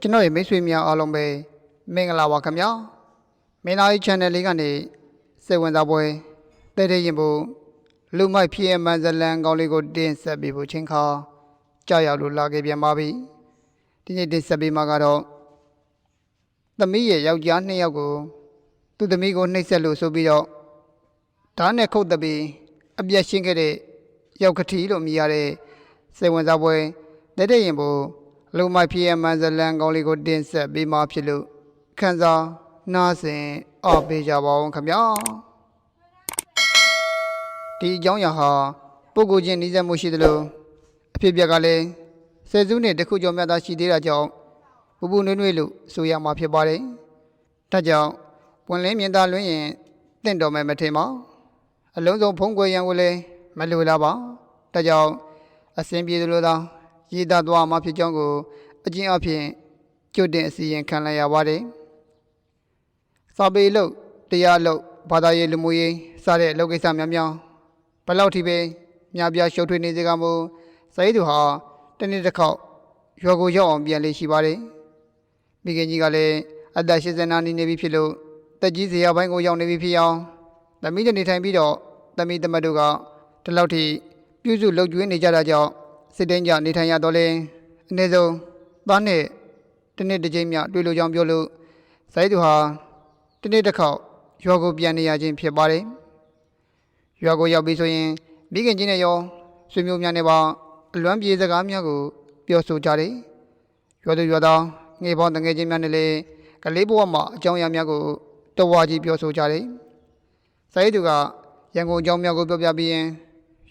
ကျွန်တော်ရဲ့မိတ်ဆွေများအားလုံးပဲမင်္ဂလာပါခင်ဗျာမင်းသားကြီး channel လေးကနေစိတ်ဝင်စားပွဲတဲ့တဲ့ရင်ဖို့လူမိုက်ဖြစ်ရဲ့မန်ဇလန်ကောင်းလေးကိုတင်ဆက်ပေးဖို့ချင်းခါကြောက်ရောက်လို့လာခဲ့ပြန်ပါပြီဒီနေ့တင်ဆက်ပေးမှာကတော့သမီးရဲ့ယောက်ျားနှစ်ယောက်ကိုသူ့သမီးကိုနှိပ်စက်လို့ဆိုပြီးတော့ဓာတ်နဲ့ခုတ်တပြီးအပြတ်ရှင်းခဲ့တဲ့ယောက်ကတိလို့မြည်ရတဲ့စိတ်ဝင်စားပွဲတဲ့တဲ့ရင်ဖို့ လူမိုက်ဖြစ်ရဲ့မန်ဇလန်ကောင်းလေးကိုတင်ဆက်ပေးမှဖြစ်လို့ခန်းစားနားဆင်အော်ပေးကြပါဦးခင်ဗျာဒီအကြောင်းအရာဟာပုဂ္ဂိုလ်ချင်းနှိစက်မှုရှိသလိုအဖြစ်အပျက်ကလည်းဆယ်စုနှစ်တစ်ခုကျော်မြတ်သားရှိသေးတာကြောင့်ပူပူနွေ့နွေ့လို့ဆိုရမှာဖြစ်ပါတယ်ဒါကြောင့်ပွင့်လင်းမြင်သာလွင်ရင်တင့်တော်မယ်မထင်ပါအလုံးစုံဖုံးကွယ်ရန်ကိုလည်းမလိုလားပါဒါကြောင့်အစဉ်ပြေသလိုသာ ရည်သားသွားမှာဖြစ်ကြောင်းကိုအကျဉ်းအဖြစ်ကြွတင်အစီရင်ခံလိုက်ရပါတယ်စာပေလို့တရားလို့ဘာသာရေးလူမှုရေးစတဲ့အလုပ်ကိစ္စများများဘယ်လောက်ထိပဲများပြားရှုပ်ထွေးနေစေကမူစာရေးသူဟာတစ်နေ့တစ်ခေါက်ရွာကိုရောက်အောင်ပြန်လေရှိပါတယ်မိခင်ကြီးကလည်းအသက်80နာနီးနေပြီဖြစ်လို့တက်ကြီးစရာပိုင်းကိုရောက်နေပြီဖြစ်အောင်သမီးတနေထိုင်ပြီးတော့သမီးသမတ်တို့ကဒီလောက်ထိပြုစုလုပ်ကျွေးနေကြတာကြောင့် စစ်တိုင်းကြနေထိုင်ရတော့လဲအနည်းဆုံးသားနဲ့တစ်နေ့တစ်ချိန်မြတွေ့လို့ကြောင်းပြောလို့ဇိုင်းသူဟာတစ်နေ့တစ်ခေါက်ရွာကိုပြန်နေရခြင်းဖြစ်ပါတယ်ရွာကိုရောက်ပြီဆိုရင်မိခင်ကြီးနဲ့ရောဆွေမျိုးများနဲ့ပါအလွမ်းပြေစကားများကိုပြောဆိုကြတယ်ရွာသူရွာသားငယ်ပေါင်းတငယ်ချင်းများနဲ့လည်းကလေးဘဝမှာအကြောင်းအရာများကိုတဝါကြီးပြောဆိုကြတယ်ဇိုင်းသူကရန်ကုန်အကြောင်းများကိုပြောပြပြီးရင်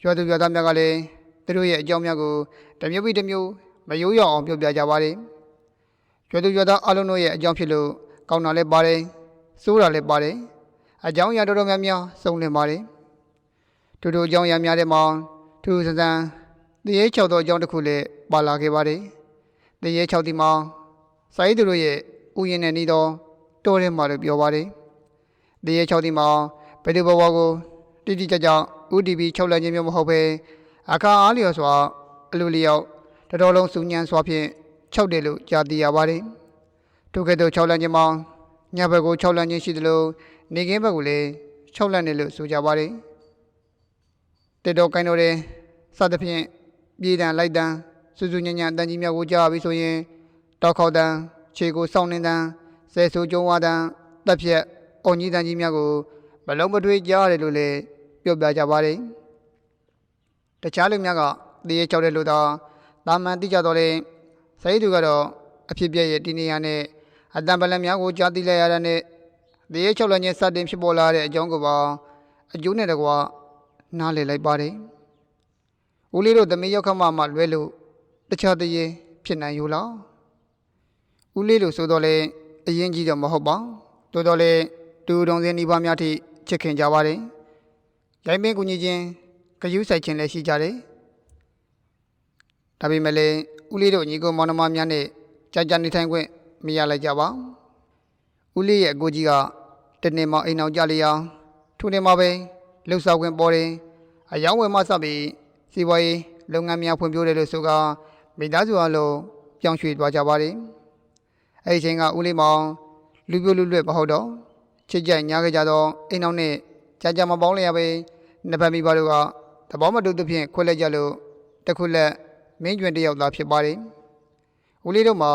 ရွာသူရွာသားများကလည်းသူ တို့ရဲ့အကြောင်းများကိုတစ်မျိုးပြီးတစ်မျိုးမရိုးရအောင်ပြောပြကြပါတယ်ရွာသူရွာသားအလုံးတို့ရဲ့အကြောင်းဖြစ်လို့ကောင်းတာလည်းပါတယ်စိုးတာလည်းပါတယ်အကြောင်းအရာတော်တော်များများစုံလင်ပါတယ်တူတူအကြောင်းအရာများတဲ့မှာထူးထူးဆန်းဆန်းတရေ၆သောအကြောင်းတစ်ခုလည်းပါလာခဲ့ပါတယ်တရေ၆ဒီမှာစာရေးသူတို့ရဲ့ဥယျာဉ်နဲ့နီးသောတိုးထဲမှာလို့ပြောပါတယ်တရေ၆ဒီမှာဘယ်သူဘဝကိုတိတိကျကျ UDP ချုပ်လက်ခြင်းမျိုးမဟုတ်ဘဲ အခါအားလျော်စွာအလိုလျောက်တတော်လုံးစုညံစွာဖြင့်ချုပ်တယ်လို့ကြားသိရပါတယ်ထိုကဲ့သို့ချုပ်လက်ခြင်းမှာညဘက်ကိုချုပ်လက်ခြင်းရှိသလိုနေကင်းဘက်ကိုလည်းချုပ်လက်တယ်လို့ဆိုကြပါတယ်တေတော်ကိုင်းတော်တဲ့စသဖြင့်ပြည်တံလိုက်တံစူးစူးညံ့ညံ့တန်ကြီးမြောက်ကိုကြားပြီဆိုရင်တောက်ခေါက်တံခြေကိုစောင်းနေတံဆဲဆူကျုံဝါတံတက်ဖြက်အုံကြီးတန်ကြီးများကိုဘလုံးမထွေးကြားရတယ်လို့လည်းပြောပြကြပါတယ် တခြားလူများကတရေချောက်တဲ့လူသားတာမန်တိကြတော့လေစိတ်သူကတော့အဖြစ်ပြည့်ရဲ့ဒီနေရာနဲ့အတံပလံများကိုကြားသိလိုက်ရတဲ့နဲ့တရေချောက်လည်းချင်းစတင်ဖြစ်ပေါ်လာတဲ့အကြောင်းကိုပါအကျိုးနဲ့တကွာနားလည်လိုက်ပါတယ်ဦးလေးတို့သမီးရောက်ခမမှလွဲလို့တခြားတရေဖြစ်နိုင်ੂလားဦးလေးလို့ဆိုတော့လေအရင်ကြီးတော့မဟုတ်ပါတိုးတော့လေတူတုံစင်းဒီပါများထိချစ်ခင်ကြပါတယ်ရိုင်းပင်ကူညီခြင်း ဂယုဆိုင်ခြင်းလည်းရှိကြတယ်ဒါပေမဲ့လည်းဦးလေးတို့ညီကိုမောင်နှမများနဲ့ကြာကြာနေထိုင်ခွင့်မရလိုက်ကြပါဦးလေးရဲ့အကိုကြီးကတနေ့မှအိမ်အောင်ကြလျာထိုနေ့မှပဲလှုပ်ဆောင်ခွင့်ပေါ်တယ်အယောင်းဝယ်မှစပြီးစီးပွားရေးလုပ်ငန်းများဖွံ့ဖြိုးတယ်လို့ဆိုကမိသားစုအလုံးပြောင်းရွှေ့သွားကြပါတယ်အဲ့ဒီချိန်ကဦးလေးမောင်လူပြိုလူလွတ်မဟုတ်တော့ချစ်ကြိုက်ညားကြကြတော့အိမ်အောင်နဲ့ကြာကြာမပေါင်းလျာပဲနှစ်ဖက်မိဘတို့က သဘောမတူသဖြင့်ခွဲလိုက်ကြလို့တစ်ခုလက်မင်းကျွင်တစ်ယောက်သားဖြစ်ပါတယ်။ဦးလေးတို့မှာ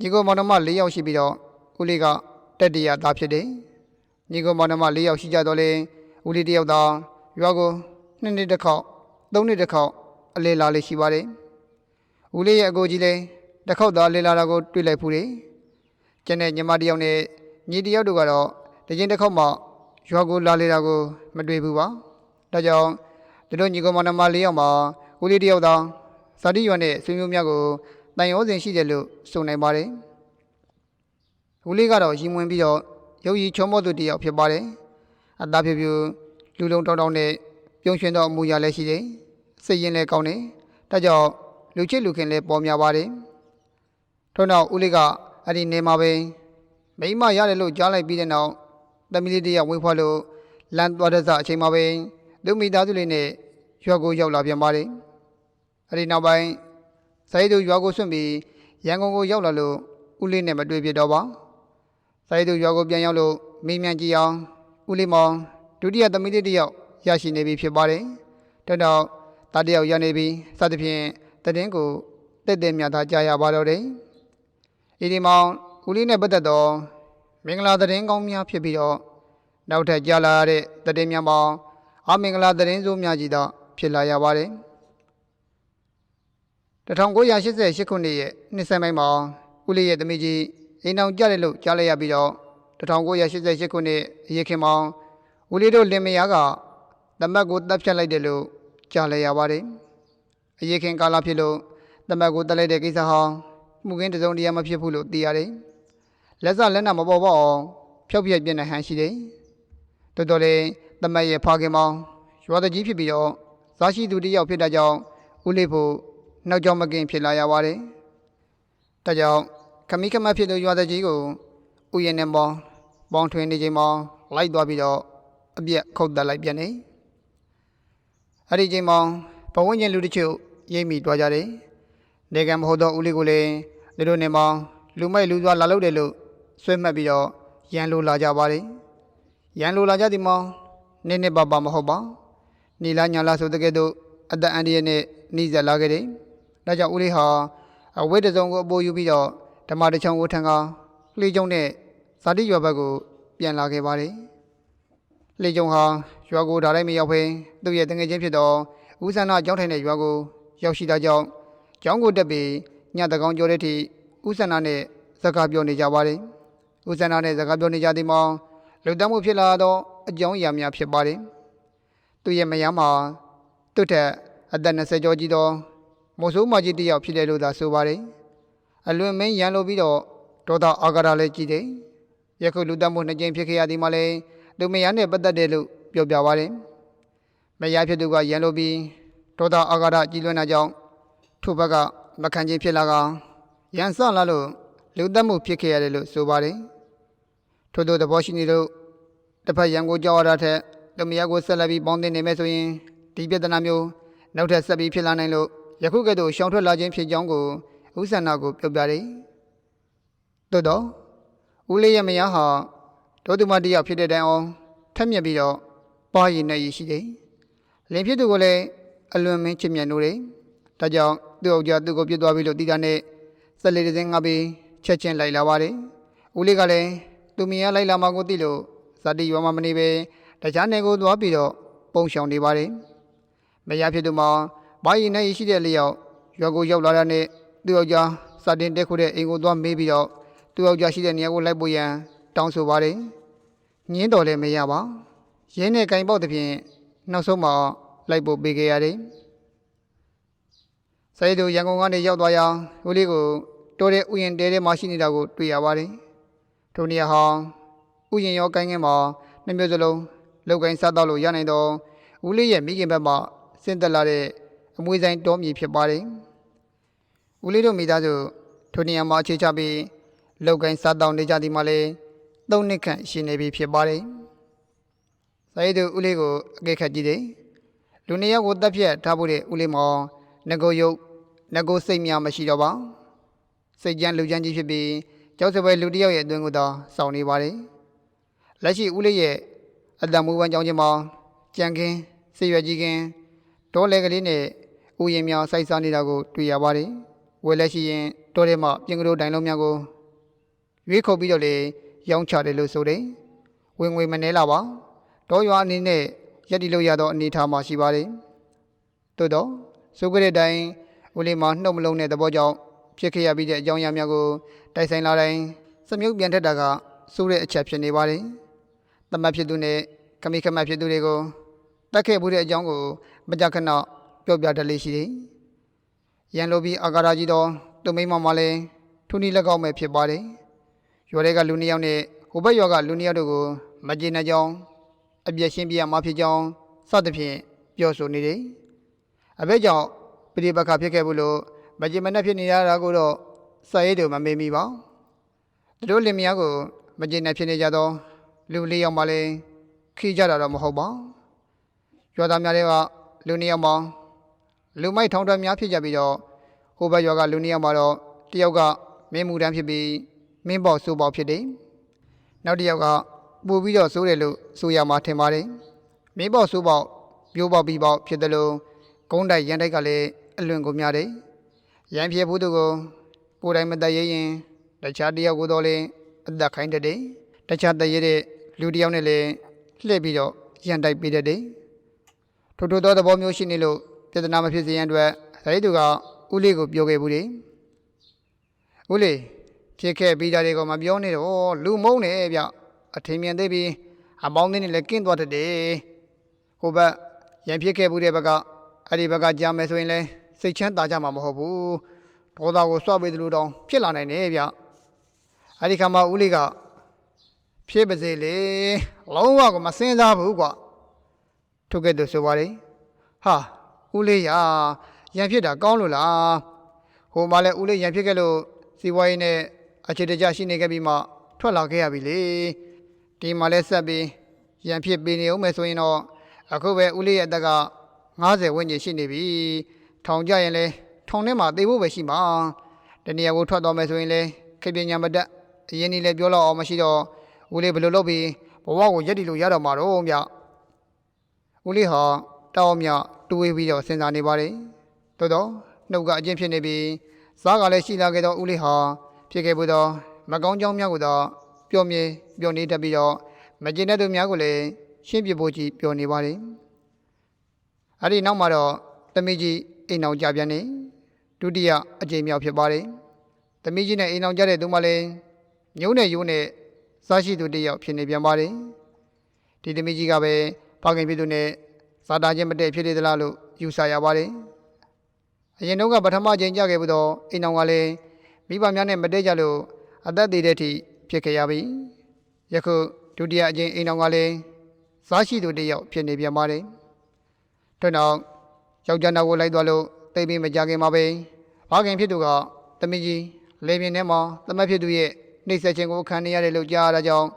ညီကိုမောင်နှမ၄ယောက်ရှိပြီးတော့ဦးလေးကတက်တရသားဖြစ်တယ်။ညီကိုမောင်နှမ၄ယောက်ရှိကြတော့လေဦးလေးတစ်ယောက်သားရွာကိုနှစ်နှစ်တစ်ခေါက်သုံးနှစ်တစ်ခေါက်အလေလာလေးရှိပါတယ်။ဦးလေးရဲ့အကိုကြီးလည်းတစ်ခေါက်သားလေလာတာကိုတွေ့လိုက်ဖူးတယ်။ကျန်တဲ့ညီမတစ်ယောက်နဲ့ညီတစ်ယောက်တို့ကတော့တရင်တစ်ခေါက်မှရွာကိုလာလေတာကို မတွေ့ဘူးပါ။ဒါကြောင့် ဒီလိုညီကောင်မနမလေးယောက်မှာဦးလေးတယောက်သာဇာတိရွာနဲ့ဆွေမျိုးများကိုတန်ရောစဉ်ရှိတယ်လို့ဆိုနိုင်ပါတယ်။ဦးလေးကတော့ရီမွင်ပြီးတော့ရုပ်ရည်ချုံမောသူတယောက်ဖြစ်ပါတယ်။အသားဖြူဖြူလူလုံးတောင်းတောင်းနဲ့ပြုံးရွှင်သောအမူအရာလည်းရှိတယ်။စိတ်ရင်းလည်းကောင်းတယ်။ဒါကြောင့်လူချစ်လူခင်လည်းပေါ်များပါတယ်။ထို့နောက်ဦးလေးကအဲ့ဒီနေမှာပဲမိမရတယ်လို့ကြားလိုက်ပြီးတဲ့နောက်သမီးလေးတယောက်ဝေးဖွားလို့လမ်းသွားတဲ့စအချိန်မှာပဲ သူမိသားစုလေးနဲ့ရွာကိုရောက်လာပြန်ပါတယ်။အဲဒီနောက်ပိုင်းစာရေးသူရွာကိုဆွန့်ပြီးရန်ကုန်ကိုရောက်လာလို့ဦးလေးနဲ့မတွေ့ဖြစ်တော့ပါစာရေးသူရွာကိုပြန်ရောက်လို့မေးမြန်းကြည့်အောင်ဦးလေးမောင်ဒုတိယသမီးလေးတစ်ယောက်ရရှိနေပြီဖြစ်ပါတယ်တော်တော့တာတစ်ယောက်ရနေပြီစသဖြင့်တည်င်းကိုတက်တဲ့မြတ်သားကြားရပါတော့တယ်ဤဒီမောင်ဦးလေးနဲ့ပတ်သက်တော့မင်္ဂလာသတင်းကောင်းများဖြစ်ပြီးတော့နောက်ထပ်ကြားလာရတဲ့တည်င်းများမှာ အမင်္ဂလာသတင်းစိုးများကြီးတော့ဖြစ်လာရပါတယ်1988ခုနှစ်ရဲ့နှစ်ဆန်းပိုင်းမှာဦးလေးရဲ့သမီးကြီးအိမ်အောင်ကြတယ်လို့ကြားလိုက်ရပြီးတော့1988ခုနှစ်အရေးခင်မှာဦးလေးတို့လင်မယားကတမတ်ကိုတပ်ဖြတ်လိုက်တယ်လို့ကြားလိုက်ရပါတယ်အရေးခင်ကာလဖြစ်လို့တမတ်ကိုတပ်လိုက်တဲ့ကိစ္စဟာမှုခင်းတစ်စုံတရာမဖြစ်ဘူးလို့သိရတယ်လက်စလက်နမပေါ်ပေါက်အောင်ဖျောက်ပြက်ပြနေဟန်ရှိတယ်တော်တော်လေး တမတ်ရဲ့ဖခင်မောင်ရွာတကြီးဖြစ်ပြီးတော့ဇာရှိသူတစ်ယောက်ဖြစ်တဲ့ကြောင့်ဦးလေးဖို့နောက်ကြောင်မကင်ဖြစ်လာရပါတယ်။ဒါကြောင့်ခမိခမဖြစ်သူရွာတကြီးကိုဥယျာဉ်နဲ့ပေါင်းပေါင်းထွင်နေချိန်မှာလိုက်သွားပြီးတော့အပြက်ခုတ်တက်လိုက်ပြန်နေ။အဲ့ဒီချိန်မှာဘဝဝင်ကျင်လူတချို့ရိပ်မိတွားကြတယ်။နေကံမဟုတ်သောဦးလေးကိုလည်းလူတို့နေမှာလူမိုက်လူသွားလာလို့တယ်လို့ဆွဲမှတ်ပြီးတော့ရန်လိုလာကြပါတယ်။ရန်လိုလာကြသည်မှာ နည်းနည်းပါပါမဟုတ်ပါ။နီလာညာလာဆိုတဲ့ကဲ့သို့အသက်အန္တရာယ်နဲ့နှိစက်လာခဲ့တယ်။ဒါကြောင့်ဦးလေးဟာအဝိတ္တစုံကိုအပိုးယူပြီးတော့ဓမ္မတချောင်းကိုထံကလှေကျုံနဲ့ဇာတိရွာဘက်ကိုပြန်လာခဲ့ပါတယ်။လှေကျုံဟာရွာကိုဒါတိုင်းမရောက်ဘဲသူ့ရဲ့တငယ်ချင်းဖြစ်သောဦးဆန္ဒကျောင်းထိုင်တဲ့ရွာကိုရောက်ရှိတာကြောင့်ကျောင်းကိုတက်ပြီးညတကောင်ကျော်တဲ့အထိဦးဆန္ဒနဲ့စကားပြောနေကြပါတယ်။ဦးဆန္ဒနဲ့စကားပြောနေကြသည်မှာလူတမ်းမှုဖြစ်လာသော အကြောင်းအရာများဖြစ်ပါတယ်။သူ့ရဲ့မယားမှာသူ့ထက်အသက်20ကျော်ကြီးသောမိုးဆိုးမကြီးတစ်ယောက်ဖြစ်တယ်လို့သာဆိုပါတယ်။အလွန်မင်းရန်လိုပြီးတော့ဒေါသအာဃာတလည်းကြီးတယ်။ယခုလူတက်မှုနှစ်ကြိမ်ဖြစ်ခဲ့ရသည်မှာလည်းလူမယားနဲ့ပတ်သက်တယ်လို့ပြောပြပါတယ်။မယားဖြစ်သူကရန်လိုပြီးဒေါသအာဃာတကြီးလွန်းတာကြောင့်ထိုဘက်ကမခံချင်းဖြစ်လာကရန်ဆလာလို့လူတက်မှုဖြစ်ခဲ့ရတယ်လို့ဆိုပါတယ်။ထို့သောသဘောရှိနေလို့ တစ်ဖက်ရန်ကိုကြောက်ရတာထက်လူမယားကိုဆက်လက်ပြီးပေါင်းတင်နေမယ်ဆိုရင်ဒီပြဿနာမျိုးနောက်ထပ်ဆက်ပြီးဖြစ်လာနိုင်လို့ယခုကဲ့သို့ရှောင်ထွက်လာခြင်းဖြစ်ကြောင်းကိုဥစ္ဆန္ဒကိုပြောပြတယ်။သို့တော့ဦးလေးရဲ့မယားဟာဒေါသူမတယောက်ဖြစ်တဲ့တိုင်အောင်ထက်မြက်ပြီးတော့ပါရည်နဲ့ရည်ရှိတယ်။လင်ဖြစ်သူကိုလည်းအလွန်မင်းချစ်မြတ်နိုးတယ်။ဒါကြောင့်သူ့အောင်ကြသူ့ကိုပြစ်သွားပြီလို့သိတာနဲ့ဆက်လေးတစ်စင်းငါပြီးချက်ချင်းလိုက်လာပါတယ်။ဦးလေးကလည်းသူမယားလိုက်လာမှကိုသိလို့ဇာ တိရွာမှာမနေပဲတခြားနယ်ကိုသွားပြီးတော့ပုံရှောင်နေပါတယ်။မယားဖြစ်သူမှာဘာရင်နဲ့ရှိတဲ့လျောက်ရွာကိုရောက်လာတဲ့နေ့သူ့ယောက်ျားစတင်တက်ခုတဲ့အိမ်ကိုသွားမေးပြီးတော့သူ့ယောက်ျားရှိတဲ့နေရာကိုလိုက်ပို့ရန်တောင်းဆိုပါတယ်။ညင်းတော်လည်းမရပါ။ရင်းနဲ့ကင်ပေါက်တဲ့ဖြင့်နောက်ဆုံးမှာလိုက်ပို့ပေးခဲ့ရတယ်။ဆိုင်သူရန်ကုန်ကနေရောက်သွားရာဦးလေးကိုတိုးတဲ့ဥယျာဉ်တဲထဲမှာရှိနေတာကိုတွေ့ရပါတယ်။ထိုနေရာဟာ ဥယျာဉ်ရောကိုင်းငင်းမှာနှစ်မျိုးစလုံးလောက်ကိုင်းစားတော့လို့ရနိုင်တော့ဦးလေးရဲ့မိခင်ဘက်မှာဆင်းသက်လာတဲ့အမွေဆိုင်တောမြေဖြစ်ပါတယ်။ဦးလေးတို့မိသားစုထိုနေရာမှာအခြေချပြီးလောက်ကိုင်းစားတောင်းနေကြသည်မှာလည်းသုံးနှစ်ခန့်ရှိနေပြီဖြစ်ပါတယ်။စာရေးသူဦးလေးကိုအကဲခတ်ကြည့်တယ်။လူနှစ်ယောက်ကိုတပ်ဖြတ်ထားဖို့တဲ့ဦးလေးမောင်ငကိုယုတ်ငကိုစိတ်များမရှိတော့ပါ။စိတ်ကြမ်းလူကြမ်းကြီးဖြစ်ပြီးကျောက်စပွဲလူတစ်ယောက်ရဲ့အတွင်းကိုသာစောင့်နေပါတယ်။ လက်ရှိဦးလေးရဲ့အတ္တမူဝမ်းကြောင်းချင်းမှာကြံခင်းစေရွက်ကြီးခင်းတောလဲကလေးနဲ့ဥယျာဉ်များစိုက်စားနေတာကိုတွေ့ရပါတယ်။ဝယ်လက်ရှိရင်တောထဲမှာပြင်ကလေးတိုင်လုံးများကိုရွေးခုတ်ပြီးတော့လေရောင်းချတယ်လို့ဆိုတယ်။ဝင်ငွေမနှဲလာပါ။တောရွာအနေနဲ့ရက်တီလို့ရသောအနေအထားမှာရှိပါတယ်။သို့တော့ဆိုကြတဲ့အတိုင်းဦးလေးမှာနှုတ်မလုံးတဲ့သဘောကြောင့်ဖြစ်ခဲ့ရပြီးတဲ့အကြောင်းအရာများကိုတိုက်ဆိုင်လာတိုင်းစမြုပ်ပြန်ထက်တာကစိုးတဲ့အချက်ဖြစ်နေပါတယ်။ တမတ်ဖြစ်သူနဲ့ခမိခမတ်ဖြစ်သူတွေကိုတတ်ခဲ့မှုတဲ့အကြောင်းကိုမကြခဏပြောပြတလေးရှိတယ်။ရန်လိုပြီးအာကာရကြီးတော်သူမိမမလည်းထူနီလက်ကောက်မဲ့ဖြစ်ပါတယ်။ရွာတွေကလူနှစ်ယောက်နဲ့ဟိုဘက်ရွာကလူနှစ်ယောက်တို့ကိုမကျေနပ်ကြောင်းအပြည့်ရှင်းပြရမှာဖြစ်ကြောင်းစသဖြင့်ပြောဆိုနေတယ်။အဘဲကြောင့်ပြိပခဖြစ်ခဲ့ဘူးလို့မကျေမနပ်ဖြစ်နေရတာကိုတော့စာရေးတို့မမေ့မိပါ။တို့လင်မယားကိုမကျေနပ်ဖြစ်နေကြတော့ လူလေးယောက်မှလည်းခိကြတာတော့မဟုတ်ပါ။ရွာသားများတွေကလူနှစ်ယောက်မှလူမိုက်ထောင်ထွက်များဖြစ်ကြပြီးတော့ဟိုဘက်ရွာကလူနှစ်ယောက်မှတော့တယောက်ကမင်းမူတန်းဖြစ်ပြီးမင်းပေါ့စိုးပေါ့ဖြစ်တယ်နောက်တစ်ယောက်ကပို့ပြီးတော့စိုးတယ်လို့ဆိုရမှာထင်ပါတယ်မင်းပေါ့စိုးပေါ့ပြိုးပေါ့ပြီးပေါ့ဖြစ်တယ်လို့ကုန်းတိုက်ရန်တိုက်ကလည်းအလွန်ကိုများတယ်ရန်ဖြစ်ဘူးသူကိုကိုယ်တိုင်မတတ်ရရင်တခြားတစ်ယောက်ကိုတော့လည်းအသက်ခိုင်းတတ်တယ်တခြားတတ်ရတဲ့ လူတစ်ယောက်နဲ့လည်းလှည့်ပြီးတော့ရန်တိုက်ပေးတတ်တယ်ထို့ထို့သောသဘောမျိုးရှိနေလို့ပြဿနာမဖြစ်စေရန်အတွက်ဇာတိသူကဦးလေးကိုပြောခဲ့ဘူးလေဦးလေးဖြစ်ခဲ့ပြီးတာတွေကမပြောနဲ့တော့လူမုန်းနေဗျအထင်မြင်သေးပြီးအပေါင်းသေးနဲ့လည်းကင်းသွားတတ်တယ်ဟိုဘက်ရန်ဖြစ်ခဲ့ဘူးတဲ့ဘက်ကအဲ့ဒီဘက်ကကြားမယ်ဆိုရင်လည်းစိတ်ချမ်းသာကြမှာမဟုတ်ဘူးဒေါသကိုစွပေးသလိုတောင်ဖြစ်လာနိုင်တယ်ဗျအဲ့ဒီခါမှာဦးလေးက ဖြစ်ပါစေလေလုံးဝကိုမစင်စားဘူးကွာထုတ်ခဲ့သူဆိုပါလေဟာဦးလေးရရံဖြစ်တာကောင်းလို့လားဟိုမှာလဲဦးလေးရံဖြစ်ခဲ့လို့စီဝါရေးနဲ့အခြေတကျရှိနေခဲ့ပြီးမှထွက်လာခဲ့ရပြီလေဒီမှာလဲဆက်ပြီးရံဖြစ်ပေးနေအောင်မယ်ဆိုရင်တော့အခုပဲဦးလေးရဲ့အသက်က90ဝန်းကျင်ရှိနေပြီထောင်ကြရင်လဲထောင်ထဲမှာသေဖို့ပဲရှိမှာတနည်းကိုထွက်သွားမယ်ဆိုရင်လဲခေပညာမတက်အရင်ကြီးလဲပြောတော့အောင်မရှိတော့ ဦးလေးဘယ်လိုလုပ်ပြီးဘဝကိုရက်တည်လို့ရတော့မှာတော့မြဦးလေးဟာတောင်းမြတွေးပြီးတော့စဉ်းစားနေပါတယ်။တော်တော့နှုတ်ကအကျင့်ဖြစ်နေပြီးစားကလည်းရှိလာခဲ့တော့ဦးလေးဟာဖြစ်ခဲ့ဘူးတော့မကောင်းကြောင်းများကိုတော့ပျော်မြဲပျော်နေတတ်ပြီးတော့မကျင်တဲ့သူများကိုလည်းရှင်းပြဖို့ကြည့်ပျော်နေပါတယ်။အဲ့ဒီနောက်မှာတော့သမီးကြီးအိမ်အောင်ကြပြန်နေဒုတိယအကြိမ်မြောက်ဖြစ်ပါတယ်။သမီးကြီးနဲ့အိမ်အောင်ကြတဲ့သူမှလည်းညုံနဲ့ယိုးနဲ့ စားရှိသူတစ်ယောက်ဖြစ်နေပြန်ပါတယ်။ဒီသမီးကြီးကပဲဖခင်ဖြစ်သူနဲ့ဇာတာချင်းမတည့်ဖြစ်နေသလားလို့ယူဆရပါတယ်။အရင်တော့ကပထမချိန်ကြခဲ့ပြီးတော့အိမ်တော်ကလည်းမိဘများနဲ့မတည့်ကြလို့အသက်သေးတဲ့အထိဖြစ်ခဲ့ရပြီ။ယခုဒုတိယအချိန်အိမ်တော်ကလည်းဇာရှိသူတစ်ယောက်ဖြစ်နေပြန်ပါတယ်။ထို့နောက်ယောက်ျားနောက်ကိုလိုက်သွားလို့တိတ်ပြီးမကြခင်မှာပဲဖခင်ဖြစ်သူကသမီးကြီးလေပြင်းထဲမှာသမက်ဖြစ်သူရဲ့ နှိပ်စက်ခြင်းကိုခံနေရတယ်လို့ကြားရတာကြောင့်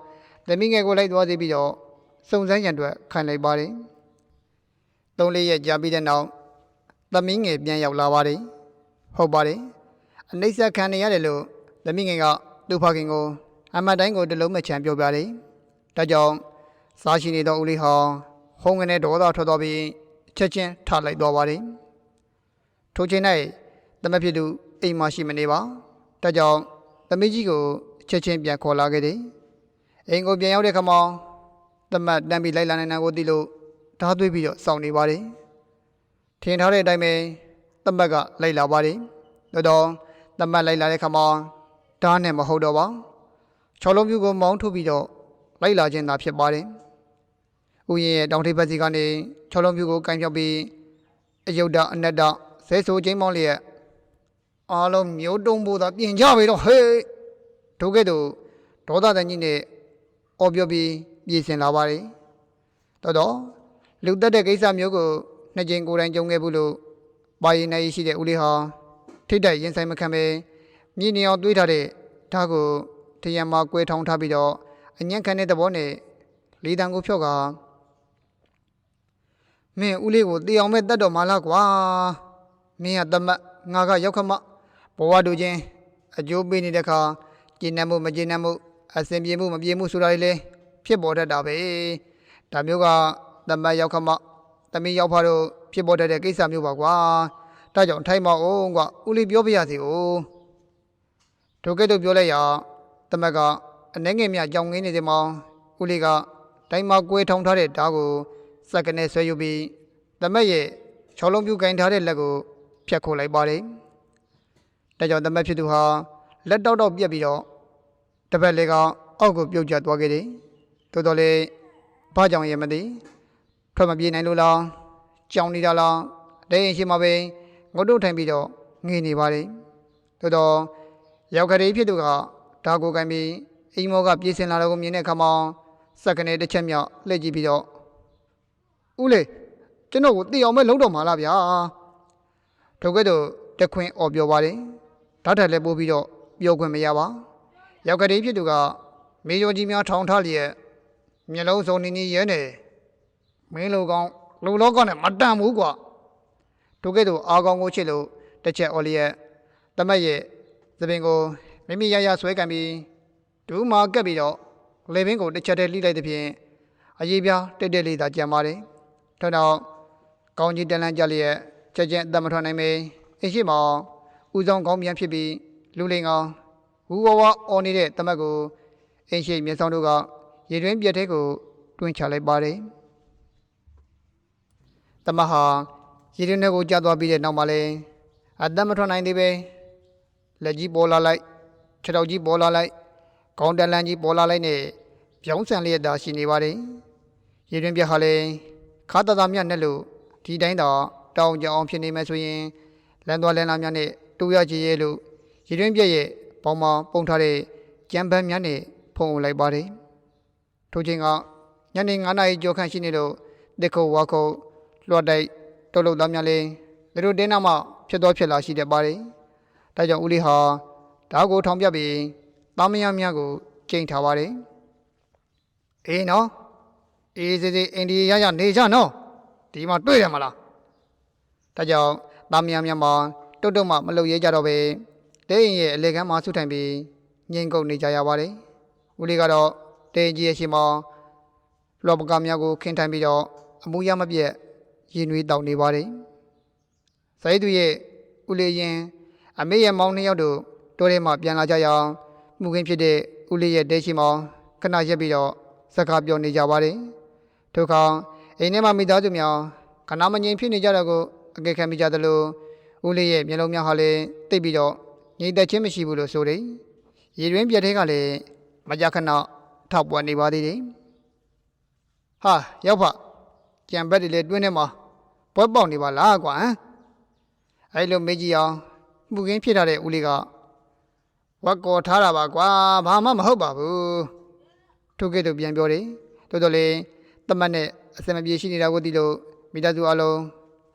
သမီးငယ်ကိုလိုက်သွားသေးပြီးတော့စုံစမ်းရန်အတွက်ခံလိုက်ပါတယ်။သုံးလေးရက်ကြာပြီးတဲ့နောက်သမီးငယ်ပြန်ရောက်လာပါတယ်။ဟုတ်ပါတယ်။အနှိမ့်ဆက်ခံနေရတယ်လို့သမီးငယ်ကသူ့ဖခင်ကိုအမတ်တိုင်းကိုတလုံးမချမ်းပြောပြတယ်။ဒါကြောင့်စားရှိနေသောဦးလေးဟာဟုံးကနေဒေါသထွက်သွားပြီးချက်ချင်းထလိုက်သွားပါတယ်။ထိုချိန်၌သမက်ဖြစ်သူအိမ်မရှိမနေပါ။ဒါကြောင့်သမီးကြီးကို ချက်ချင်းပြန်ခေါ်လာခဲ့တယ်။အိမ်ကိုပြန်ရောက်တဲ့ခါမှာသမတ်တန်းပြီးလိုက်လာနေတာကိုသိလို့ဓာတ်သွေးပြီးတော့စောင့်နေပါတယ်။ထင်ထားတဲ့အတိုင်းပဲသမတ်ကလိုက်လာပါတယ်။တော်တော်သမတ်လိုက်လာတဲ့ခါမှာဓာတ်နဲ့မဟုတ်တော့ပါ။ချော်လုံးပြူကိုမောင်းထုတ်ပြီးတော့လိုက်လာခြင်းသာဖြစ်ပါတယ်။ဦးရင်ရဲ့တောင်ထိပ်ဘက်စီကနေချော်လုံးပြူကိုကင်ဖြောက်ပြီးအယုဒ္ဓအနတ္တဇဲဆိုချင်းမောင်းလျက်အားလုံးမျိုးတုံးဖို့သာပြင်ကြပြီတော့ဟေး ဒုက္ကဲ့သို့ဒေါသတန်ကြီးနဲ့အော်ပြောပြီးပြည်စင်လာပါတယ်။တော်တော့လူတက်တဲ့ကိစ္စမျိုးကိုနှစ်ကြိမ်ကိုယ်တိုင်ကြုံခဲ့ဘူးလို့ပါရင်နိုင်ရှိတဲ့ဦးလေးဟာထိတ်တိုက်ရင်ဆိုင်မခံပဲမြည်နေအောင်တွေးထားတဲ့ဓာတ်ကိုထရံမှာကွဲထောင်းထားပြီးတော့အညံ့ခံတဲ့သဘောနဲ့လေးတန်ကိုဖြော့ကမင်းဦးလေးကိုတေအောင်မဲ့တတ်တော်မလားကွာမင်းကတမတ်ငါကရောက်ခမဘဝတူချင်းအကျိုးပေးနေတဲ့ခါ ကျဉ်းနှံမှုမကျဉ်းနှံမှုအစင်ပြေမှုမပြေမှုဆိုတာတွေလည်းဖြစ်ပေါ်တတ်တာပဲဒါမျိုးကတမတ်ရောက်ခမသမီးရောက်ဖားတို့ဖြစ်ပေါ်တတ်တဲ့ကိစ္စမျိုးပါကွာဒါကြောင့်ထိုင်မအောင်ကွာဦးလေးပြောပြရစီဦးတို့ကဲ့သို့ပြောလိုက်ရတမတ်ကအနှဲငယ်မြကြောင်ငင်းနေတဲ့မောင်ဦးလေးကတိုင်းမှာကွဲထောင်ထားတဲ့ဓာတ်ကိုစက်ကနေဆွဲယူပြီးတမတ်ရဲ့ချော်လုံးပြူကင်ထားတဲ့လက်ကိုဖြတ်ခိုးလိုက်ပါတယ်ဒါကြောင့်တမတ်ဖြစ်သူဟာလက်တောက်တောက်ပြက်ပြီးတော့ တပတ်လေးကအောက်ကိုပြုတ်ကျသွားခဲ့တယ်။တော်တော်လေးဘာကြောင့်ရဲမသိထွက်မပြေးနိုင်လို့လားကြောင်နေတာလားဒဲရင်ရှိမှာပဲငုတ်တုတ်ထိုင်ပြီးတော့ငေးနေပါလေ။တော်တော်ရောက်ခရီးဖြစ်သူကဒါကိုကန်ပြီးအိမ်မောကပြေးစင်လာတော့ကိုမြင်တဲ့အခါမှာစက်ကနေတစ်ချက်မြောက်လှည့်ကြည့်ပြီးတော့ဦးလေကျွန်တော်ကိုသိအောင်မဲလုံးတော်မှာလားဗျာ။ထိုကဲ့သို့တခွင်းអော်ပြောပါတယ်။ဓာတ်ထက်လည်းပို့ပြီးတော့ပြောခွင့်မရပါ။ ရောက်ကလေးဖြစ်သူကမေယိုကြီးများထောင်ထားလျက်မျက်လုံးစုံနေနေရဲနေမင်းလိုကောင်လူလောကနဲ့မတန်ဘူးကွာတို့ကဲ့သို့အာကောင်ကိုချစ်လို့တစ်ချက်အော်လျက်တမက်ရဲ့သပင်ကိုမိမိရရဆွဲကံပြီးဒူးမာကပ်ပြီးတော့လေပင်ကိုတစ်ချက်တည်းလှိလိုက်တဲ့ဖြင့်အရေးပြားတက်တက်လေးသာကြံပါတယ်ထို့နောက်ကောင်းကြီးတန်လန်းကြလျက်ချက်ချင်းအသက်မထွက်နိုင်မေအရှိမောင်ဦးဆောင်ကောင်းပြန်ဖြစ်ပြီးလူလိန်ကောင် ဝူဝဝအော်နေတဲ့တမက်ကိုအင်းရှိမျက်စောင်းတို့ကရေတွင်းပြက်တဲ့ကိုတွင်းချလိုက်ပါတယ်တမဟာရေတွင်းထဲကိုကြာသွားပြီးတဲ့နောက်မှာလဲအသက်မထွက်နိုင်သေးပဲလက်ကြီးပေါ်လာလိုက်ခြေထောက်ကြီးပေါ်လာလိုက်ခေါင်းတလန်းကြီးပေါ်လာလိုက်နဲ့ပြောင်းဆန်လျက်သာရှိနေပါတယ်ရေတွင်းပြက်ဟာလဲခါတသာမြတ်နဲ့လို့ဒီတိုင်းတော့တောင်းကြအောင်ဖြစ်နေမယ်ဆိုရင်လမ်းသွားလမ်းလာများနဲ့တူရချေရဲလို့ရေတွင်းပြက်ရဲ့ ပေါင်းမပုံထားတဲ့ကြံပန်းများနဲ့ဖုံလိုက်ပါတယ်ထိုချိန်ကညနေ9နာရီကျော်ခန့်ရှိနေလို့တစ်ခုဝါခုလွှတ်တိုက်တုတ်လုသားများလဲသူတို့တင်းနာမှဖြစ်တော်ဖြစ်လာရှိတတ်ပါတယ်ဒါကြောင့်ဦးလေးဟာဓာတ်ကိုထောင်ပြပြီးသားမယားများကိုကျိန်ထားပါတယ်အေးနော်အေးစေးစေးအိန္ဒိယရရနေကြနော်ဒီမှာတွေ့ရမလားဒါကြောင့်သားမယားများမှာတုတ်တုတ်မှမလုပ်ရဲကြတော့ပဲ တဲရင်ရဲ့အလေကမ်းမှာဆုထိုင်ပြီးငိမ့်ကုန်နေကြရပါတယ်ဦးလေးကတော့တဲကြီးရဲ့ရှိမောင်လောပကများကိုခင်းထိုင်ပြီးတော့အမှုရမပြတ်ရင်နွေးတောင်းနေပါတယ်ဇိုင်းသူရဲ့ဦးလေးရင်အမေရဲ့မောင်နှစ်ယောက်တို့တိုးထဲမှာပြန်လာကြရအောင်မှုခင်းဖြစ်တဲ့ဦးလေးရဲ့တဲရှိမောင်ခဏရက်ပြီးတော့စကားပြောနေကြပါတယ်ထို့အခါအိမ်ထဲမှာမိသားစုများခဏမငြိမ်ဖြစ်နေကြတော့ကိုအကဲခံမိကြသလိုဦးလေးရဲ့မျက်လုံးများဟာလည်းတိတ်ပြီးတော့ ငြိမ်သက်ခြင်းမရှိဘူးလို့ဆိုတယ်ရေတွင်းပြက်တဲ့ကလည်းမကြခဏထောက်ပွားနေပါသေးတယ်ဟာရောက်ဖကြံဘက်တွေလည်းတွင်းထဲမှာပွဲပေါက်နေပါလားကွာဟမ်အဲ့လိုမေးကြည့်အောင်မှုခင်းဖြစ်ထားတဲ့ဦးလေးကဝက်ကော်ထားတာပါကွာဘာမှမဟုတ်ပါဘူးထို့ကဲ့သို့ပြန်ပြောတယ်တော်တော်လေးတမတ်နဲ့အစမပြေရှိနေတာကိုသိလို့မိသားစုအလုံး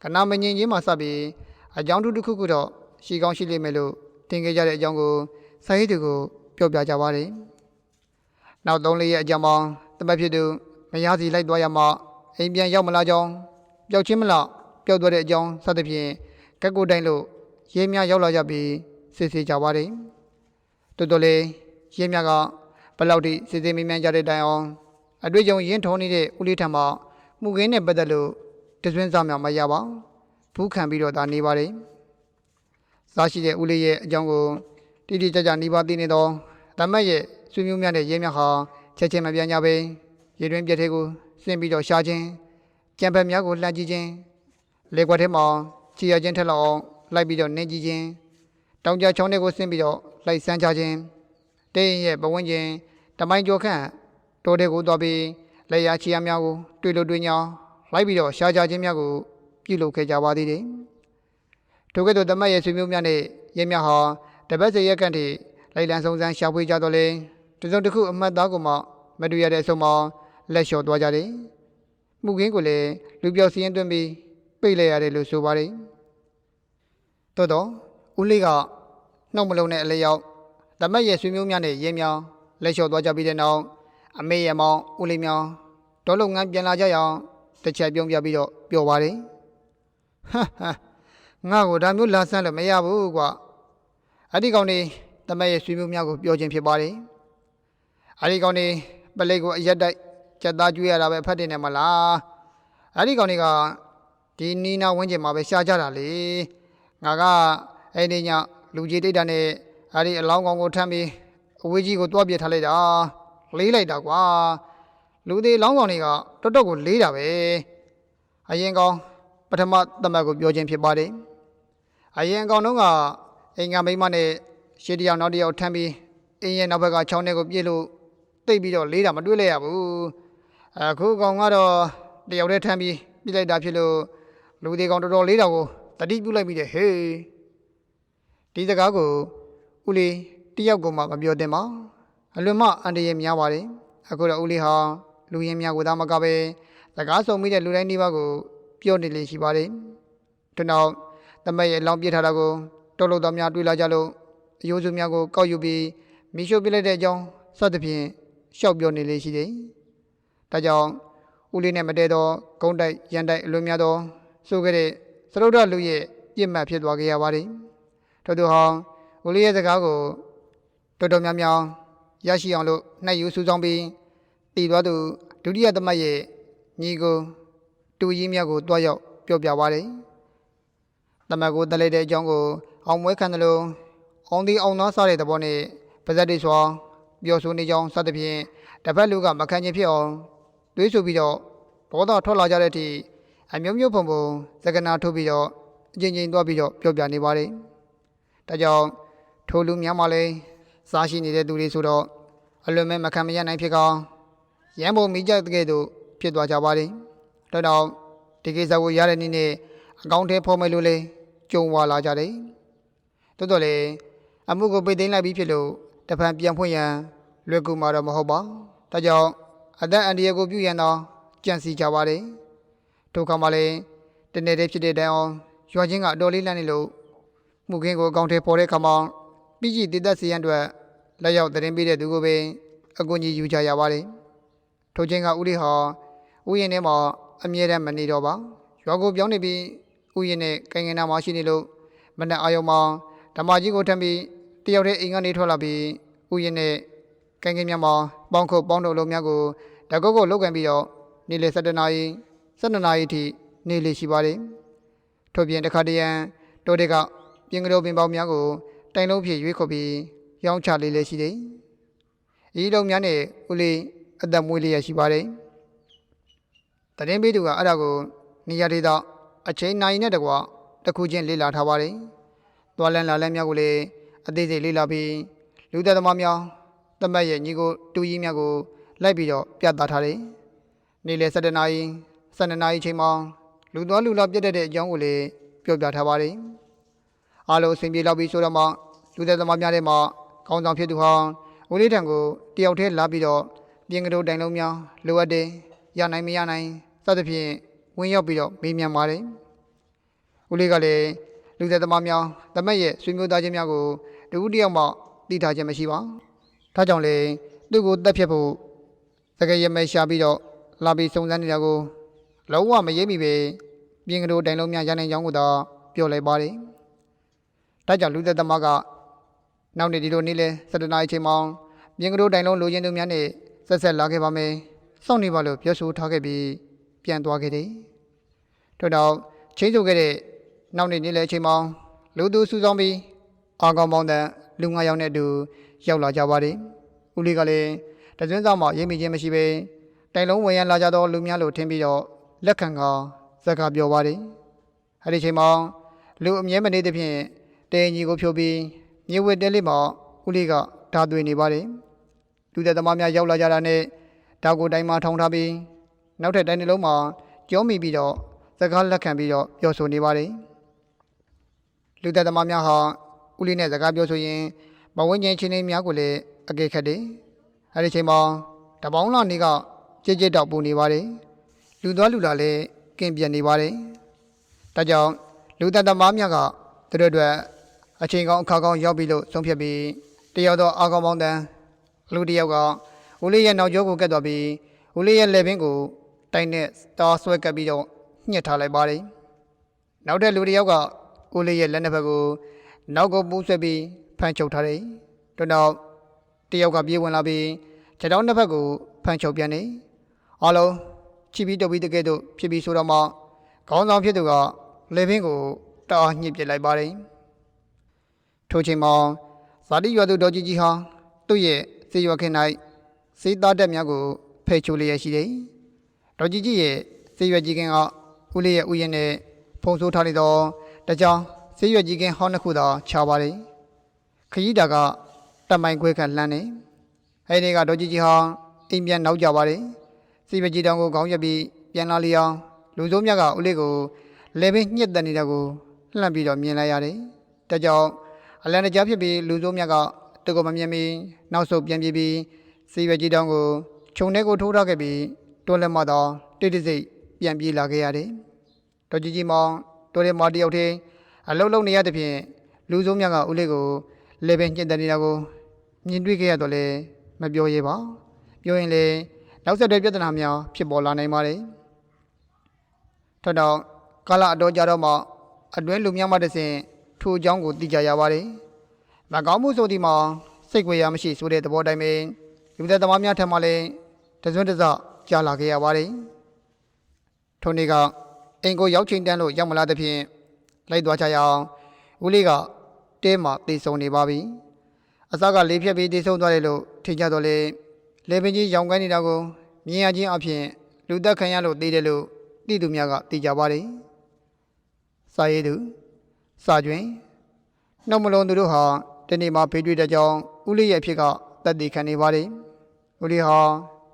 ကနာမငြင်းချင်းမှစပြီးအကြောင်းတစ်ခုခုတော့ရှိကောင်းရှိလိမ့်မယ်လို့ တင်ခဲ့ကြတဲ့အကြောင်းကိုစာရေးသူကိုပြောပြကြပါတယ်နောက်သုံးလေးရဲ့အကြောင်းမှာတမတ်ဖြစ်သူမရစီလိုက်သွားရမှအိမ်ပြန်ရောက်မလာကြောင်းပျောက်ချင်းမလားပျောက်သွားတဲ့အကြောင်းစသဖြင့်ကက်ကိုတိုင်းလို့ရဲများရောက်လာကြပြီးစစ်ဆေးကြပါတယ်တော်တော်လေးရဲများကဘယ်လောက်ထိစစ်ဆေးမင်းမြန်ကြတဲ့တိုင်အောင်အတွေ့အကြုံရင်းထုံနေတဲ့ဦးလေးထံမှာမှုခင်းနဲ့ပတ်သက်လို့တစွင်းစားများမရပါဘူးခံပြီးတော့ဒါနေပါတယ် စားရှိတဲ့ဦးလေးရဲ့အကြောင်းကိုတိတိကျကျနှီးပါသိနေတော့တမတ်ရဲ့ဆွေမျိုးများနဲ့ရဲများဟာချက်ချင်းမပြန်ကြပဲရေတွင်းပြက်သေးကိုဆင်းပြီးတော့ရှာခြင်းကြံပက်များကိုလှမ်းကြည့်ခြင်းလေကွက်ထဲမှာချီရခြင်းထက်လောက်အောင်လိုက်ပြီးတော့နင်းကြည့်ခြင်းတောင်ကြချောင်းတွေကိုဆင်းပြီးတော့လိုက်ဆန်းချခြင်းတဲရင်ရဲ့ပဝန်းကျင်တမိုင်းကျော်ခန့်တိုးတဲ့ကိုသွားပြီးလက်ရချီရများကိုတွေ့လို့တွေ့ညာလိုက်ပြီးတော့ရှာကြခြင်းများကိုပြုလုပ်ခဲ့ကြပါသေးတယ် ထိုကဲ့သို့တမတ်ရဲ့ဆွေမျိုးများနဲ့ရဲများဟာတပတ်စရက်ကန်ထိလိုက်လံစုံစမ်းရှာဖွေကြတော့လေတစုံတစ်ခုအမှတ်သားကိုမှမတွေ့ရတဲ့အဆုံးမှာလက်လျှော်သွားကြတယ်မှုခင်းကိုလည်းလူပြောက်စီးရင်သွင်းပြီးပိတ်လိုက်ရတယ်လို့ဆိုပါတယ်တော်တော့ဦးလေးကနှုတ်မလုံးနဲ့အလျောက်တမတ်ရဲ့ဆွေမျိုးများနဲ့ရဲများလက်လျှော်သွားကြပြီးတဲ့နောက်အမေရဲ့မောင်ဦးလေးများဒေါ်လုပ်ငန်းပြန်လာကြရအောင်တစ်ချက်ပြုံးပြပြီးတော့ပြောပါတယ်ဟမ်ဟမ် ငါ့ကိုဒါမျိုးလာဆန်းလို့မရဘူးကွာအဲ့ဒီကောင်နေတမတ်ရဲ့ဆွေမျိုးများကိုပြောခြင်းဖြစ်ပါတယ်အဲ့ဒီကောင်နေပလိတ်ကိုအရက်တိုက်ကြက်သားကျွေးရတာပဲဖတ်တင်နေမလားအဲ့ဒီကောင်တွေကဒီနီနာဝင်းကျင်မှာပဲရှားကြတာလေငါကအဲ့ဒီညလူကြီးတိတ်တာနဲ့အဲ့ဒီအလောင်းကောင်ကိုထမ်းပြီးအဝေးကြီးကိုတွားပြစ်ထားလိုက်တာလေးလိုက်တာကွာလူသေးလောင်းကောင်တွေကတော်တော်ကိုလေးတာပဲအရင်ကောင်ပထမသမတ်ကိုပြောခြင်းဖြစ်ပါတယ် အရင်ကောင်တော့ကအင်္ဂါမိမနဲ့ရှေ့တယောက်နောက်တယောက်ထမ်းပြီးအင်းရဲ့နောက်ဘက်ကချောင်းထဲကိုပြေးလို့တိတ်ပြီးတော့လေးတာမတွေ့လိုက်ရဘူးအခုကောင်ကတော့တယောက်တည်းထမ်းပြီးပြစ်လိုက်တာဖြစ်လို့လူသေးကောင်တော်တော်လေးတာကိုတတိပြုလိုက်ပြီးတယ်ဟေးဒီစကားကိုဦးလေးတယောက်ကိုမှမပြောသင့်ပါအလွန်မှအန္တရာယ်များပါတယ်အခုတော့ဦးလေးဟာလူရင်းများကိုသာမကပဲစကားဆုံးမိတဲ့လူတိုင်းဒီဘက်ကိုပြောနေလေရှိပါတယ်ဒီနောက် တမက်ရဲ့လောင်းပြစ်ထားတာကိုတော်လို့တော်များတွေးလာကြလို့အယိုးစုများကိုကောက်ယူပြီးမိရှို့ပြလိုက်တဲ့အကြောင်းစသဖြင့်ရှောက်ပြောနေလေရှိတယ်ဒါကြောင့်ဦးလေးနဲ့မတည့်သောဂုံးတိုက်ရန်တိုက်အလွန်များသောဆိုခဲ့တဲ့သရုတ်ဒလူရဲ့ပြစ်မှတ်ဖြစ်သွားခဲ့ရပါတယ်ထို့သူဟောဦးလေးရဲ့စကားကိုတော်တော်များများရရှိအောင်လို့နှိုက်ယူစုဆောင်ပြီးတည်သွားသူဒုတိယသမတ်ရဲ့ညီကိုတူကြီးမြတ်ကိုတွားရောက်ပြောပြပါတယ်။ သမတ်ကိုတက်လိုက်တဲ့အကြောင်းကိုအောင်မွဲခံတယ်လို့အောင်ဒီအောင်သားစားတဲ့သဘောနဲ့ပါဇက်တွေစွာပြောဆိုနေကြောင်းစသဖြင့်တစ်ဖက်လူကမခံချင်ဖြစ်အောင်တွေးဆိုပြီးတော့ဒေါသထွက်လာကြတဲ့အထိအမျိုးမျိုးပုံပုံစကနာထုတ်ပြီးတော့အချင်းချင်းတွားပြီးတော့ပြောပြနေပါတယ်။ဒါကြောင့်ထိုလူများမှလည်းစားရှိနေတဲ့သူတွေဆိုတော့အလွန်မဲ့မခံမရနိုင်ဖြစ်ကောင်းရန်ပုံမိကြတဲ့ကဲ့သို့ဖြစ်သွားကြပါတယ်။ဒါတော့ဒီကိစ္စကိုရတဲ့နည်းနဲ့အကောင့်ထဲဖော်မယ်လို့လေ ကြုံဝါလာကြတယ်။တိုးတော်လေအမှုကိုပိတ်သိမ်းလိုက်ပြီးဖြစ်လို့တဖန်ပြန်ဖွင့်ရန်လွယ်ကူမှာတော့မဟုတ်ပါ။ဒါကြောင့်အသက်အန္တရာယ်ကိုပြုရန်တော့ကြံစီကြပါတယ်။ဒုက္ခမှလည်းတနေ့တည်းဖြစ်တဲ့တိုင်အောင်ရွာချင်းကအတော်လေးလန့်နေလို့မှုခင်းကိုအကောင့်ထဲပေါ်တဲ့ခါမှာပြည်ကြည့်တည်သက်စီရန်အတွက်လက်ရောက်သတင်းပေးတဲ့သူကိုပဲအကူအညီယူကြရပါတယ်။ထိုချင်းကဦးလေးဟာဥယျာဉ်ထဲမှာအမြဲတမ်းမနေတော့ပါ။ရွာကိုပြောင်းနေပြီး ဥယျာဉ်နဲ့ကင်ကင်နာမှာရှိနေလို့မနက်အာယုံမှာဓမ္မကြီးကိုထမ်းပြီးတယောက်တည်းအိမ်ကနေထွက်လာပြီးဥယျာဉ်နဲ့ကင်ကင်မြတ်မှာပေါင်းခုတ်ပေါင်းတော်လုံးများကိုတကုတ်ကုတ်လောက်ကန်ပြီးတော့နေ့လေ7နာရီ7နာရီထိနေလေရှိပါတယ်။ထို့ပြင်တစ်ခါတရံတိုးတွေကပြင်ကလေးပင်ပေါင်းများကိုတိုင်လုံးဖြည့်ရွေးခုတ်ပြီးရောင်းချလေးလေးရှိတယ်။ဤလုံးများနဲ့ဦးလေးအသက်မွေးလေးရရှိပါတယ်။တရင်ပေးသူကအဲ့ဒါကိုနေရာဒေသ အချိန်နိုင်နဲ့တကွာတစ်ခုချင်းလေ့လာထားပါတယ်။သွားလန်းလာလန်းများကိုလည်းအသေးစိတ်လေ့လာပြီးလူသက်သမားများတမတ်ရဲ့ညီကိုတူကြီးများကိုလိုက်ပြီးတော့ပြသထားတယ်။နေ့လယ်7နာရီ12နာရီချိန်မှာလူသွားလူလာပြတ်တတ်တဲ့အကြောင်းကိုလည်းပြောပြထားပါတယ်။အားလုံးအဆင်ပြေလောက်ပြီးဆိုတော့မှလူသက်သမားများထဲမှာကောင်းဆောင်ဖြစ်သူဟာဦးလေးထံကိုတယောက်တည်းလာပြီးတော့ပြင်ကလေးတိုင်လုံးများလိုအပ်တယ်ရနိုင်မရနိုင်စသဖြင့် ဝင်ရောက်ပြီးတော့မေးမြန်းပါတယ်။ဦးလေးကလည်းလူသက်သမားများတမက်ရဲ့ဆွေမျိုးသားချင်းများကိုတူတယောက်မှသိထားခြင်းမရှိပါ။ဒါကြောင့်လေသူ့ကိုတက်ဖြတ်ဖို့တကယ်ရမဲရှာပြီးတော့လာပြီးစုံစမ်းနေတာကိုလုံးဝမရိပ်မိပဲပြင်ကလေးတိုင်လုံးများရနိုင်ကြောင်းကိုသာပြောလိုက်ပါတယ်။ဒါကြောင့်လူသက်သမားကနောက်နေ့ဒီလိုနေ့လဲ7နာရီချိန်မှာပြင်ကလေးတိုင်လုံးလိုချင်သူများနဲ့ဆက်ဆက်လာခဲ့ပါမယ်။စောင့်နေပါလို့ပြောဆိုထားခဲ့ပြီး ပြန်သွားခဲ့တယ်။ထို့နောက်ချင်းဆိုခဲ့တဲ့နောက်နေ့နေ့လဲအချိန်မှာလူသူစုဆောင်ပြီးအာကောင်ပေါင်းတဲ့လူငါးယောက်နဲ့အတူရောက်လာကြပါတယ်။ဦးလေးကလည်းတစွန်းဆောင်မှရိပ်မိခြင်းမရှိပဲတိုင်လုံးဝင်ရန်လာကြသောလူများလို့ထင်ပြီးတော့လက်ခံကစကားပြောပါတယ်။အဲဒီချိန်မှာလူအမြဲမနေသဖြင့်တဲညီကိုဖြိုပြီးမြေဝဲတဲလေးမှာဦးလေးကဓာသွေနေပါတယ်။လူသက်သမားများရောက်လာကြတာနဲ့ဓာကိုတိုင်းမှာထောင်ထားပြီး နောက်ထပ်တိုင်းတစ်လုံးမှာကြောမိပြီးတော့စကားလက်ခံပြီးတော့ပြောဆိုနေပါတယ်။လူသက်သမားများဟာဦးလေးနဲ့စကားပြောဆိုရင်မဝင်းကျင်ချင်းလေးများကိုလည်းအကဲခတ်တယ်။အဲဒီချိန်မှာတပေါင်းလာနေကကြည်ကြည်တောက်ပူနေပါတယ်။လူသွားလူလာလည်းကင်ပြတ်နေပါတယ်။ဒါကြောင့်လူသက်သမားများကသူတို့အတွက်အချိန်ကောင်းအခါကောင်းရောက်ပြီလို့ဆုံးဖြတ်ပြီးတယောက်တော့အာကောင်ပေါင်းတန်းလူတစ်ယောက်ကဦးလေးရဲ့နောက်ကျောကိုကတ်သွားပြီးဦးလေးရဲ့လက်ပင်ကို တိုင်နဲ့တားဆွဲကပ်ပြီးတော့ညှစ်ထားလိုက်ပါတယ်။နောက်တဲ့လူတစ်ယောက်ကဦးလေးရဲ့လက်နှစ်ဖက်ကိုနောက်ကိုပူးဆွဲပြီးဖမ်းချုပ်ထားတယ်။တို့နောက်တစ်ယောက်ကပြေးဝင်လာပြီးခြေထောက်နှစ်ဖက်ကိုဖမ်းချုပ်ပြန်တယ်။အားလုံးချီပြီးတုပ်ပြီးတကယ်တော့ဖြစ်ပြီးဆိုတော့မှခေါင်းဆောင်ဖြစ်သူကလက်ပင်ကိုတားညှစ်ပစ်လိုက်ပါတယ်။ထိုချိန်မှာဇာတိရွာသူဒေါ်ကြီးကြီးဟာသူ့ရဲ့စေရွာခင်၌စေးသားတက်များကိုဖယ်ချိုးလျက်ရှိတယ်။ ဒေါ်ကြီးကြီးရဲ့စေရွက်ကြီးကင်းကဦးလေးရဲ့ဥယျာဉ်နဲ့ဖုံဆိုးထားလိုက်တော့တကြောင်စေရွက်ကြီးကင်းဟောင်းနှစ်ခုသာခြားပါတယ်။ခကြီးတာကတမိုင်ခွဲခန့်လှမ်းနေ။အဲဒီကဒေါ်ကြီးကြီးဟာအိမ်ပြန်နောက်ကြပါတယ်။စေရွက်ကြီးတောင်ကိုခေါင်းရက်ပြီးပြန်လာလျောင်းလူစိုးမြတ်ကဦးလေးကိုလဲပင်ညှက်တက်နေတာကိုလှမ်းပြီးတော့မြင်လိုက်ရတယ်။တကြောင်အလန်တကြားဖြစ်ပြီးလူစိုးမြတ်ကတကောမမြင်ပြီးနောက်ဆုတ်ပြန်ပြေးပြီးစေရွက်ကြီးတောင်ကိုခြုံထဲကိုထိုးထားခဲ့ပြီး တွန်းလက်မတော့တိတ်တိတ်စိတ်ပြန်ပြေးလာခဲ့ရတယ်။တော်ကြီးကြီးမောင်တိုးရဲမတယောက်တည်းအလုံးလုံးနေရတဲ့ဖြင့်လူစိုးမြတ်ကဦးလေးကိုလေပင်ညှစ်တဲ့နေတာကိုမြင်တွေ့ခဲ့ရတော့လေမပြောရဲပါ။ပြောရင်လေနောက်ဆက်တွဲပြဿနာများဖြစ်ပေါ်လာနိုင်ပါတယ်။ထို့တော့ကာလအတော်ကြာတော့မှအတွင်းလူများမှတဆင်ထိုအကြောင်းကိုသိကြရပါတယ်။မကောင်းမှုဆိုဒီမှာစိတ်စိတ်ကြွေရမရှိဆိုတဲ့သဘောတိုင်းပဲလူသက်သမားများထက်မှလည်းတစွန်းတစ ကြာလာခဲ့ရပါတယ်ထိုနေ့ကအိမ်ကိုရောက်ချိန်တန်းလို့ရောက်မလာသဖြင့်လိုက်သွားကြရအောင်ဦးလေးကတဲမှာတည်ဆုံနေပါပြီအစကလေးဖြက်ပြီးတည်ဆုံသွားတယ်လို့ထင်ကြတော့လေလေပင်ကြီးရောင်ကန်းနေတာကိုမြင်ရခြင်းအပြင်လူသက်ခံရလို့သိတယ်လို့သိသူများကသိကြပါတယ်စာရေးသူစာကျွင်းနှုတ်မလုံးသူတို့ဟာတနေ့မှဖေးတွေ့တဲ့ကြောင်းဦးလေးရဲ့အဖြစ်ကတတ်သိခံနေပါလေဦးလေးဟာ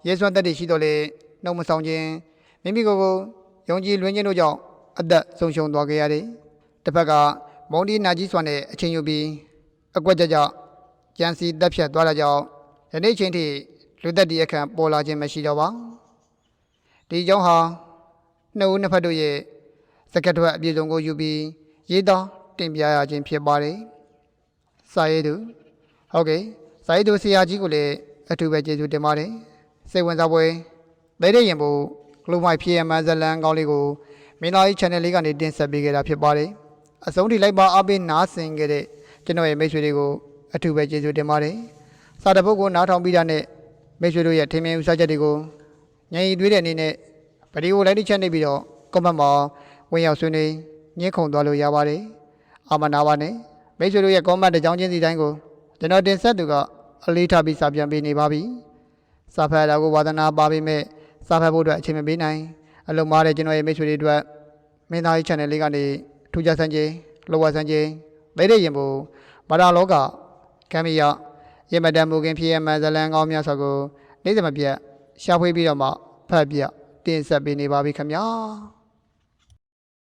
ရဲစွမ်းတတ်သိရှိတော့လေနှုတ်မဆောင်ခြင်းမိမိကိုယ်ကိုယုံကြည်လွင်ခြင်းတို့ကြောင့်အသက်ဆုံးရှုံးသွားခဲ့ရတယ်တစ်ဖက်ကမုံဒီနာကြီးစွာနဲ့အချင်းယူပြီးအကွက်ကြကြကြံစီတက်ဖြတ်သွားတာကြောင့်ယနေ့ချင်းထိလူသက်တည်းအခန့်ပေါ်လာခြင်းမရှိတော့ပါဒီကြောင့်ဟာနှစ်ဦးနှစ်ဖက်တို့ရဲ့စကတ်ထွက်အပြည့်စုံကိုယူပြီးရေးသားတင်ပြရခြင်းဖြစ်ပါတယ်။စာရေးသူဟုတ်ကဲ့စာရေးသူဆရာကြီးကိုလည်းအထူးပဲကျေးဇူးတင်ပါတယ်။ စိတ်ဝင်စားပွဲလဲတဲ့ရင်ဖို့ဂလိုမိုက်ဖြစ်ရမှန်ဇလန်ကောင်းလေးကိုမင်းသားကြီး channel လေးကနေတင်ဆက်ပေးခဲ့တာဖြစ်ပါတယ်။အဆုံးထိလိုက်ပါအားပေးနားဆင်ခဲ့တဲ့ကျွန်တော်ရဲ့မိတ်ဆွေတွေကိုအထူးပဲကျေးဇူးတင်ပါတယ်။စာတပုတ်ကိုနားထောင်ပြီးတာနဲ့မိတ်ဆွေတို့ရဲ့ထင်မြင်ဥစားချက်တွေကိုညင်ရီတွေးတဲ့အနေနဲ့ဗီဒီယိုလိုက်တစ်ချက်နေပြီးတော့ comment မှာဝင်ရောက်ဆွေးနွေးညှင်းခုန်သွားလို့ရပါတယ်။အာမနာပါနဲ့မိတ်ဆွေတို့ရဲ့ comment တစ်ကြောင်းချင်းစီတိုင်းကိုကျွန်တော်တင်ဆက်သူကအလေးထားပြီးစာပြန်ပေးနေပါပြီ။ စာဖတ်တာကိုဝါသနာပါပေးမဲ့စာဖတ်ဖို့အတွက်အချိန်မပေးနိုင်အလုံးမားတဲ့ကျွန်တော်ရဲ့မိတ်ဆွေတွေအတွက်မင်းသားကြီး channel လေးကနေထူးခြားစံချင်းလောဝဆန်းချင်းလဲတဲ့ရင်ဘူးဘာသာလောကကံမီယရမတန်မူခင်ဖြစ်ရမှန်ဇလန်ကောင်းများစွာကိုနေ့စဉ်မပြတ်ရှာဖွေပြီးတော့မှဖတ်ပြတင်ဆက်ပေးနေပါပြီခင်ဗျာ။